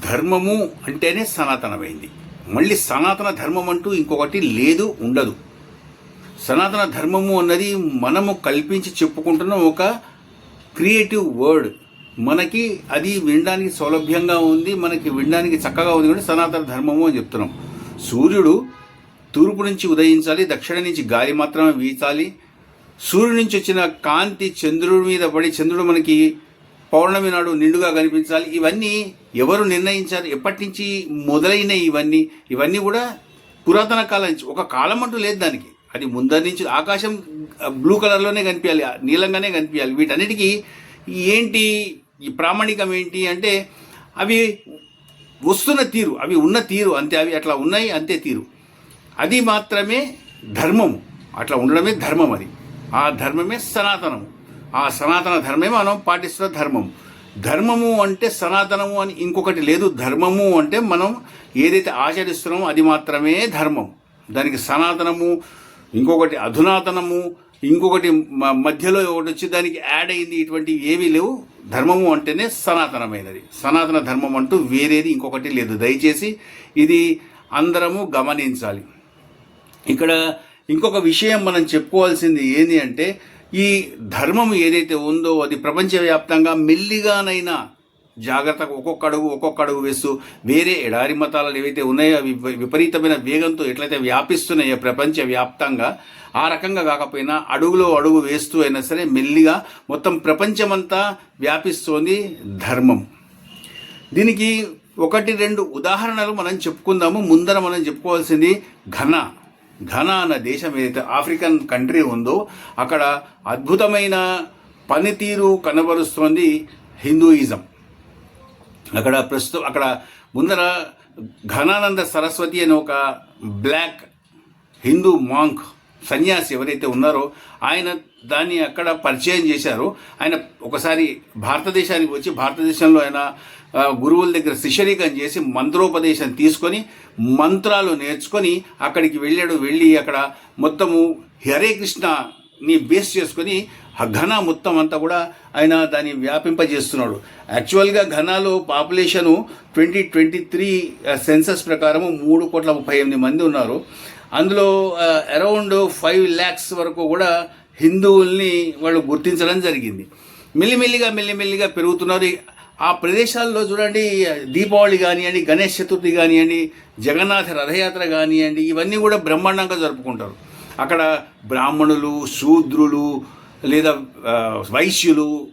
ధర్మము అంటేనే సనాతనమైంది. మళ్ళీ సనాతన ధర్మం అంటూ ఇంకొకటి లేదు ఉండదు. సనాతన ధర్మము అన్నది మనము కల్పించి చెప్పుకుంటున్న ఒక క్రియేటివ్ వర్డ్. మనకి అది వినడానికి సౌలభ్యంగా ఉంది మనకి వినడానికి చక్కగా ఉంది కానీ సనాతన ధర్మము అని చెప్తున్నాం. సూర్యుడు తూర్పు నుంచి ఉదయించాలి దక్షిణ నుంచి గాలి మాత్రమే వీచాలి. సూర్యుడి నుంచి వచ్చిన కాంతి చంద్రుడి మీద పడి చంద్రుడు మనకి పౌర్ణమి నాడు నిండుగా కనిపించాలి. ఇవన్నీ ఎవరు నిర్ణయించారు? ఎప్పటి నుంచి మొదలైన ఇవన్నీ? ఇవన్నీ కూడా పురాతన కాలం నుంచి. ఒక కాలం అంటూ లేదు దానికి. అది ముందరి నుంచి ఆకాశం బ్లూ కలర్లోనే కనిపించాలి. నీలంగానే కనిపించాలి. వీటన్నిటికీ ఏంటి ఈ ప్రామాణికం ఏంటి అంటే అవి వస్తున్న తీరు. అవి ఉన్న తీరు. అంతే. అవి అట్లా ఉన్నాయి అంతే తీరు. అది మాత్రమే ధర్మము. అట్లా ఉండడమే ధర్మం అది. ఆ ధర్మమే సనాతనము. ఆ సనాతన ధర్మమే మనం పాటిస్తున్న ధర్మం. ధర్మము అంటే సనాతనము అని ఇంకొకటి లేదు. ధర్మము అంటే మనం ఏదైతే ఆచరిస్తున్నామో అది మాత్రమే ధర్మం. దానికి సనాతనము ఇంకొకటి అధునాతనము ఇంకొకటి మ- మధ్యలో ఒకటి వచ్చి దానికి యాడ్ అయింది ఇటువంటివి ఏమీ లేవు. ధర్మము అంటేనే సనాతనమైనది. సనాతన ధర్మం అంటూ వేరేది ఇంకొకటి లేదు. దయచేసి ఇది అందరము గమనించాలి. ఇక్కడ ఇంకొక విషయం మనం చెప్పుకోవాల్సింది ఏంటి అంటే ఈ ధర్మం ఏదైతే ఉందో అది ప్రపంచవ్యాప్తంగా మెల్లిగానైనా జాగ్రత్తగా ఒక్కొక్క అడుగు ఒక్కొక్క అడుగు వేస్తూ వేరే ఎడారి మతాలు ఏవైతే ఉన్నాయో అవి విపరీతమైన వేగంతో ఎట్లయితే వ్యాపిస్తున్నాయో ప్రపంచవ్యాప్తంగా ఆ రకంగా కాకపోయినా అడుగులో అడుగు వేస్తూ అయినా సరే మెల్లిగా మొత్తం ప్రపంచమంతా వ్యాపిస్తోంది ధర్మం. దీనికి ఒకటి రెండు ఉదాహరణలు మనం చెప్పుకుందాము. ముందర మనం చెప్పుకోవాల్సింది ఘన. ఘన అన్న దేశం ఏదైతే ఆఫ్రికన్ కంట్రీ ఉందో అక్కడ అద్భుతమైన పనితీరు కనబరుస్తోంది హిందూయిజం. అక్కడ ప్రస్తుతం అక్కడ ముందర ఘనానంద సరస్వతి అనే ఒక బ్లాక్ హిందూ మాంక్ సన్యాసి ఎవరైతే ఉన్నారో ఆయన దాన్ని అక్కడ పరిచయం చేశారో. ఆయన ఒకసారి భారతదేశానికి వచ్చి భారతదేశంలో ఆయన గురువుల దగ్గర శిష్యరీకం చేసి మంత్రోపదేశం తీసుకొని మంత్రాలు నేర్చుకొని అక్కడికి వెళ్ళాడు. వెళ్ళి అక్కడ మొత్తము హరే ని బేస్ చేసుకొని ఆ ఘన మొత్తం అంతా కూడా ఆయన దాన్ని వ్యాపింపజేస్తున్నాడు. యాక్చువల్గా ఘనాలో population twenty twenty three census ప్రకారము మూడు కోట్ల ముప్పై ఎనిమిది మంది ఉన్నారు. అందులో అరౌండ్ ఫైవ్ ల్యాక్స్ వరకు కూడా హిందువుల్ని వాళ్ళు గుర్తించడం జరిగింది. మెల్లిమెల్లిగా మెల్లిమెల్లిగా పెరుగుతున్నారు. ఆ ప్రదేశాల్లో చూడండి దీపావళి కానివ్వండి గణేష్ చతుర్థి కానివ్వండి జగన్నాథ రథయాత్ర కానివ్వండి ఇవన్నీ కూడా బ్రహ్మాండంగా జరుపుకుంటారు. అక్కడ బ్రాహ్మణులు శూద్రులు లేదా వైశ్యులు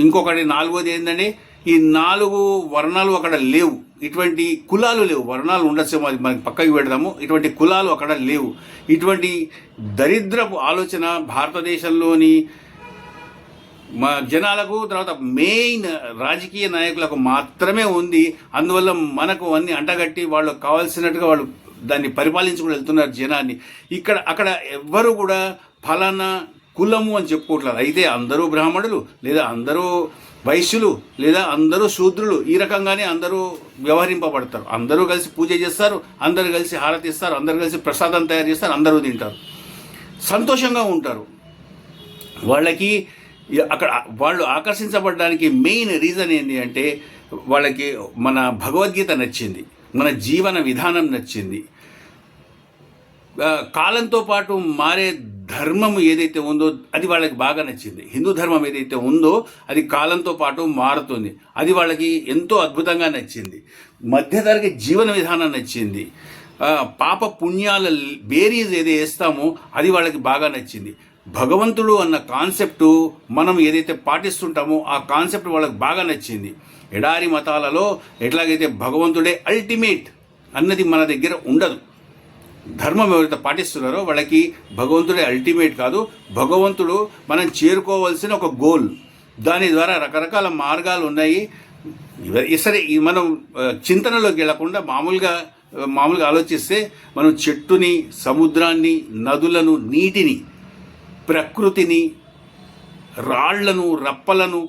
ఇంకొకటి నాలుగోది ఏంటంటే ఈ నాలుగు వర్ణాలు అక్కడ లేవు. ఇటువంటి కులాలు లేవు. వర్ణాలు ఉండొచ్చు అది మనకి పక్కకి పెడదాము. ఇటువంటి కులాలు అక్కడ లేవు. ఇటువంటి దరిద్రపు ఆలోచన భారతదేశంలోని మా జనాలకు తర్వాత మెయిన్ రాజకీయ నాయకులకు మాత్రమే ఉంది. అందువల్ల మనకు అన్ని అంటగట్టి వాళ్ళు కావాల్సినట్టుగా వాళ్ళు దాన్ని పరిపాలించుకుని వెళ్తున్నారు జనాన్ని. ఇక్కడ అక్కడ ఎవ్వరు కూడా ఫలానా కులము అని చెప్పుకోవట్లేదు. అయితే అందరూ బ్రాహ్మణులు లేదా అందరూ వైశ్యులు లేదా అందరూ శూద్రులు ఈ రకంగానే అందరూ వ్యవహరింపబడతారు. అందరూ కలిసి పూజ చేస్తారు అందరూ కలిసి హారతి ఇస్తారు అందరూ కలిసి ప్రసాదం తయారు చేస్తారు అందరూ తింటారు. సంతోషంగా ఉంటారు. వాళ్ళకి అక్కడ వాళ్ళు ఆకర్షించబడడానికి మెయిన్ రీజన్ ఏంటి అంటే వాళ్ళకి మన భగవద్గీత నచ్చింది. మన జీవన విధానం నచ్చింది. కాలంతో పాటు మారే ధర్మం ఏదైతే ఉందో అది వాళ్ళకి బాగా నచ్చింది. హిందూ ధర్మం ఏదైతే ఉందో అది కాలంతో పాటు మారుతుంది. అది వాళ్ళకి ఎంతో అద్భుతంగా నచ్చింది. మధ్యతరగతి జీవన విధానం నచ్చింది. పాప పుణ్యాల బేరీస్ ఏది వేస్తామో అది వాళ్ళకి బాగా నచ్చింది. భగవంతుడు అన్న కాన్సెప్టు మనం ఏదైతే పాటిస్తుంటామో ఆ కాన్సెప్ట్ వాళ్ళకి బాగా నచ్చింది. ఎడారి మతాలలో ఎట్లాగైతే భగవంతుడే అల్టిమేట్ అన్నది మన దగ్గర ఉండదు. ధర్మం ఎవరైతే పాటిస్తున్నారో వాళ్ళకి భగవంతుడే అల్టిమేట్ కాదు భగవంతుడు మనం చేరుకోవాల్సిన ఒక గోల్ దాని ద్వారా రకరకాల మార్గాలు ఉన్నాయి. సరే మనం చింతనలోకి వెళ్ళకుండా మామూలుగా మామూలుగా ఆలోచిస్తే మనం చెట్టుని సముద్రాన్ని నదులను నీటిని ప్రకృతిని రాళ్ళను రప్పలను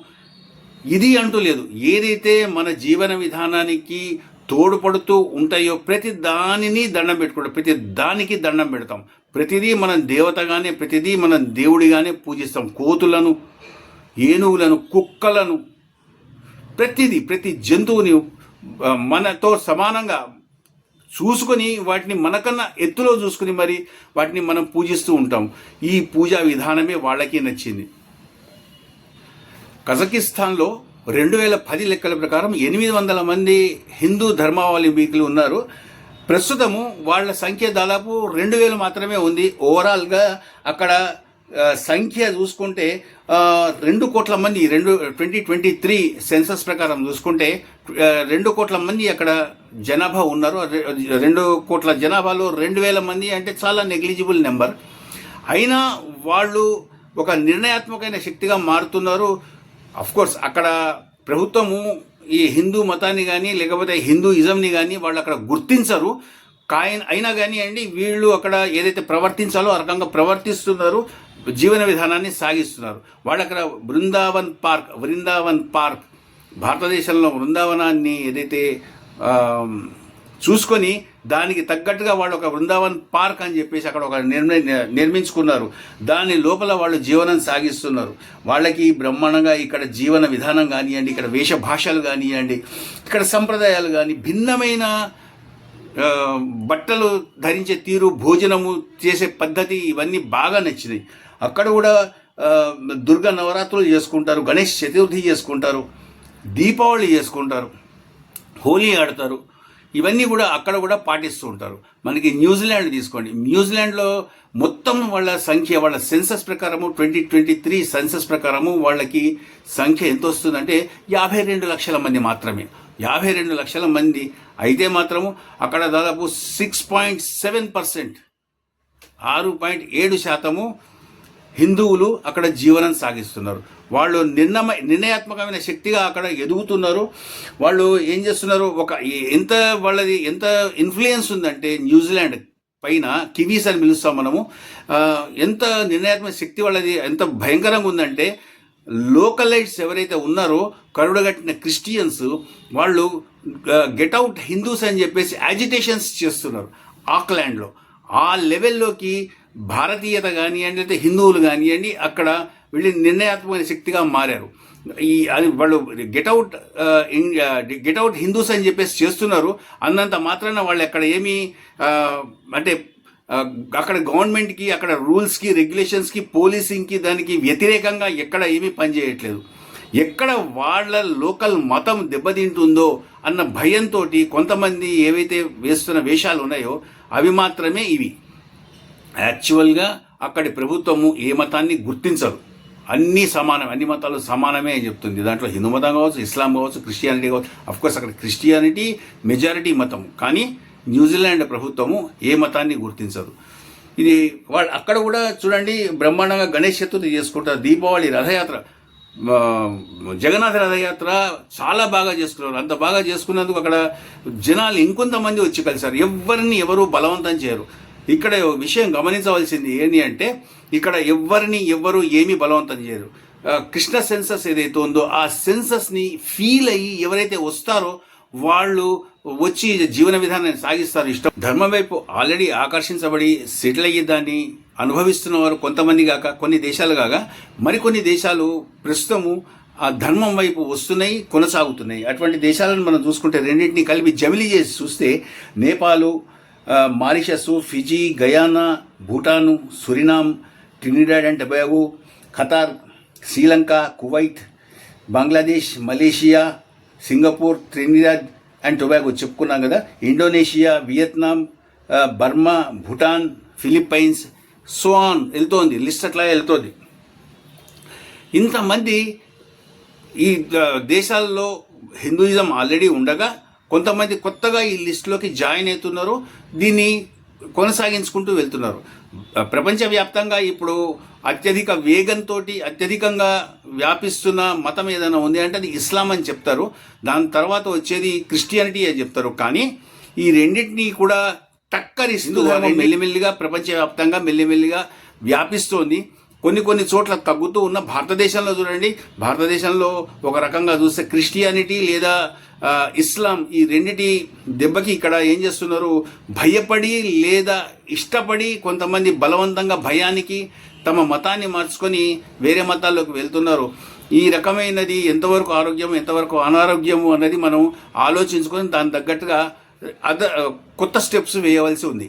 ఇది అంటూ లేదు. ఏదైతే మన జీవన విధానానికి తోడ్పడుతూ ఉంటాయో ప్రతి దానిని దండం పెట్టుకుంటాం. ప్రతి దానికి దండం పెడతాం. ప్రతిదీ మనం దేవతగానే ప్రతిదీ మనం దేవుడిగానే పూజిస్తాం. కోతులను ఏనుగులను కుక్కలను ప్రతిదీ ప్రతి జంతువుని మనతో సమానంగా చూసుకొని వాటిని మనకన్నా ఎత్తులో చూసుకుని మరి వాటిని మనం పూజిస్తూ ఉంటాం. ఈ పూజా విధానమే వాళ్ళకి నచ్చింది. కజకిస్తాన్లో రెండు వేల పది లెక్కల ప్రకారం ఎనిమిది వందల మంది హిందూ ధర్మావలంబికులు ఉన్నారు. ప్రస్తుతము వాళ్ళ సంఖ్య దాదాపు రెండు వేలు మాత్రమే ఉంది. ఓవరాల్గా అక్కడ సంఖ్య చూసుకుంటే రెండు కోట్ల మంది రెండు ట్వంటీ ట్వంటీ త్రీ సెన్సస్ ప్రకారం చూసుకుంటే రెండు కోట్ల మంది అక్కడ జనాభా ఉన్నారు. రెండు కోట్ల జనాభాలో రెండు వేల మంది అంటే చాలా నెగ్లిజిబుల్ నెంబర్ అయినా వాళ్ళు ఒక నిర్ణయాత్మకమైన శక్తిగా మారుతున్నారు. కోర్స్ అక్కడ ప్రభుత్వము ఈ హిందూ మతాన్ని కానీ లేకపోతే హిందూయిజంని కానీ వాళ్ళు అక్కడ గుర్తించరు. కాయన్ అయినా కానీ అండి వీళ్ళు అక్కడ ఏదైతే ప్రవర్తించాలో ఆ రకంగా ప్రవర్తిస్తున్నారు. జీవన విధానాన్ని సాగిస్తున్నారు. వాళ్ళు అక్కడ బృందావన్ పార్క్ బృందావన్ పార్క్ భారతదేశంలో బృందావనాన్ని ఏదైతే చూసుకొని దానికి తగ్గట్టుగా వాళ్ళు ఒక బృందావన్ పార్క్ అని చెప్పేసి అక్కడ ఒక నిర్మి నిర్మించుకున్నారు. దాని లోపల వాళ్ళు జీవనం సాగిస్తున్నారు. వాళ్ళకి బ్రహ్మాండంగా ఇక్కడ జీవన విధానం కానివ్వండి ఇక్కడ వేషభాషలు కానివ్వండి ఇక్కడ సంప్రదాయాలు కానీ భిన్నమైన బట్టలు ధరించే తీరు భోజనము చేసే పద్ధతి ఇవన్నీ బాగా నచ్చినాయి. అక్కడ కూడా దుర్గా నవరాత్రులు చేసుకుంటారు గణేష్ చతుర్థి చేసుకుంటారు దీపావళి చేసుకుంటారు హోలీ ఆడతారు. ఇవన్నీ కూడా అక్కడ కూడా పాటిస్తూ ఉంటారు. మనకి న్యూజిలాండ్ తీసుకోండి. న్యూజిలాండ్లో మొత్తం వాళ్ళ సంఖ్య వాళ్ళ సెన్సస్ ప్రకారము ట్వంటీ ట్వంటీ త్రీ సెన్సస్ ప్రకారము వాళ్ళకి సంఖ్య ఎంత వస్తుందంటే యాభై రెండు లక్షల మంది మాత్రమే. యాభై రెండు లక్షల మంది అయితే మాత్రము అక్కడ దాదాపు సిక్స్ పాయింట్ సెవెన్ పర్సెంట్ ఆరు పాయింట్ ఏడు శాతము హిందువులు అక్కడ జీవనం సాగిస్తున్నారు. వాళ్ళు నిర్ణమ నిర్ణయాత్మకమైన శక్తిగా అక్కడ ఎదుగుతున్నారు. వాళ్ళు ఏం చేస్తున్నారు? ఒక ఎంత వాళ్ళది ఎంత ఇన్ఫ్లుయెన్స్ ఉందంటే న్యూజిలాండ్ పైన కివీస్ అని పిలుస్తాం మనము. ఎంత నిర్ణయాత్మక శక్తి వాళ్ళది ఎంత భయంకరంగా ఉందంటే లోకలైట్స్ ఎవరైతే ఉన్నారో కరుడగట్టిన క్రిస్టియన్స్ వాళ్ళు గెట్ అవుట్ హిందూస్ అని చెప్పేసి యాజిటేషన్స్ చేస్తున్నారు ఆక్లాండ్లో. ఆ లెవెల్లోకి భారతీయత కానివ్వండి అయితే హిందువులు కానివ్వండి అక్కడ వీళ్ళు నిర్ణయాత్మక శక్తిగా మారారు. ఈ అది వాళ్ళు గెట్అవుట్ గెట్అవుట్ హిందూస్ అని చెప్పేసి చేస్తున్నారు. అన్నంత మాత్రాన వాళ్ళు అక్కడ ఏమీ అంటే అక్కడ గవర్నమెంట్కి అక్కడ రూల్స్కి రెగ్యులేషన్స్కి పోలీసింగ్కి దానికి వ్యతిరేకంగా ఎక్కడ ఏమీ పనిచేయట్లేదు ఎక్కడ వాళ్ళ లోకల్ మతం దెబ్బతింటుందో అన్న భయంతో కొంతమంది ఏవైతే వేస్తున్న వేషాలు ఉన్నాయో అవి మాత్రమే ఇవి. యాక్చువల్గా అక్కడి ప్రభుత్వము ఏ మతాన్ని గుర్తించరు అన్నీ సమానం అన్ని మతాలు సమానమే అని చెప్తుంది. దాంట్లో హిందూ మతం కావచ్చు ఇస్లాం కావచ్చు క్రిస్టియానిటీ కావచ్చు అఫ్కోర్స్ అక్కడ క్రిస్టియానిటీ మెజారిటీ మతం. కానీ న్యూజిలాండ్ ప్రభుత్వము ఏ మతాన్ని గుర్తించదు. ఇది వాళ్ళు అక్కడ కూడా చూడండి బ్రహ్మాండంగా గణేష్ చతుర్థి చేసుకుంటారు. దీపావళి రథయాత్ర. జగన్నాథ రథయాత్ర చాలా బాగా చేసుకున్నారు అంత బాగా చేసుకున్నందుకు అక్కడ జనాలు ఇంకొంతమంది వచ్చి కలిసారు ఎవరిని ఎవరు బలవంతం చేయరు. ఇక్కడ విషయం గమనించవలసింది ఏంటి అంటే ఇక్కడ ఎవరిని ఎవరు ఏమీ బలవంతం చేయరు. కృష్ణ సెన్సస్ ఏదైతే ఉందో ఆ సెన్సస్ని ఫీల్ అయ్యి ఎవరైతే వస్తారో వాళ్ళు వచ్చి జీవన విధానాన్ని సాగిస్తారు. ఇష్టం. ధర్మం వైపు ఆల్రెడీ ఆకర్షించబడి సెటిల్ అయ్యే దాన్ని అనుభవిస్తున్న వారు కొంతమంది కాక కొన్ని దేశాలు కాక మరికొన్ని దేశాలు ప్రస్తుతము ఆ ధర్మం వైపు వస్తున్నాయి కొనసాగుతున్నాయి. అటువంటి దేశాలను మనం చూసుకుంటే రెండింటిని కలిపి జమిలి చేసి చూస్తే Nepal Mauritius Fiji Guyana Bhutan Suriname Trinidad and Tobago Qatar Sri Lanka Kuwait Bangladesh Malaysia Singapore Trinidad and Tobago చెప్పుకున్నాం కదా. Indonesia Vietnam Burma Bhutan Philippines so on వెళ్తోంది. లిస్ట్ అట్లా వెళ్తోంది. ఇంతమంది ఈ దేశాల్లో హిందూయిజం ఆల్రెడీ ఉండగా కొంతమంది కొత్తగా ఈ లిస్టులోకి జాయిన్ అవుతున్నారు. దీన్ని కొనసాగించుకుంటూ వెళ్తున్నారు. ప్రపంచవ్యాప్తంగా ఇప్పుడు అత్యధిక వేగంతో అత్యధికంగా వ్యాపిస్తున్న మతం ఏదైనా ఉంది అంటే అది ఇస్లాం అని చెప్తారు. దాని తర్వాత వచ్చేది క్రిస్టియానిటీ అని చెప్తారు. కానీ ఈ రెండింటినీ కూడా టక్కరిస్తూ మెల్లిమెల్లిగా ప్రపంచవ్యాప్తంగా మెల్లిమెల్లిగా వ్యాపిస్తోంది. కొన్ని కొన్ని చోట్ల తగ్గుతూ ఉన్న భారతదేశంలో చూడండి. భారతదేశంలో ఒక రకంగా చూస్తే క్రిస్టియానిటీ లేదా ఇస్లాం ఈ రెండిటి దెబ్బకి ఇక్కడ ఏం చేస్తున్నారు? భయపడి లేదా ఇష్టపడి కొంతమంది బలవంతంగా భయానికి తమ మతాన్ని మార్చుకొని వేరే మతాల్లోకి వెళ్తున్నారు. ఈ రకమైనది ఎంతవరకు ఆరోగ్యం ఎంతవరకు అనారోగ్యము అన్నది మనం ఆలోచించుకొని దాని తగ్గట్టుగా అద కొత్త స్టెప్స్ వేయవలసి ఉంది.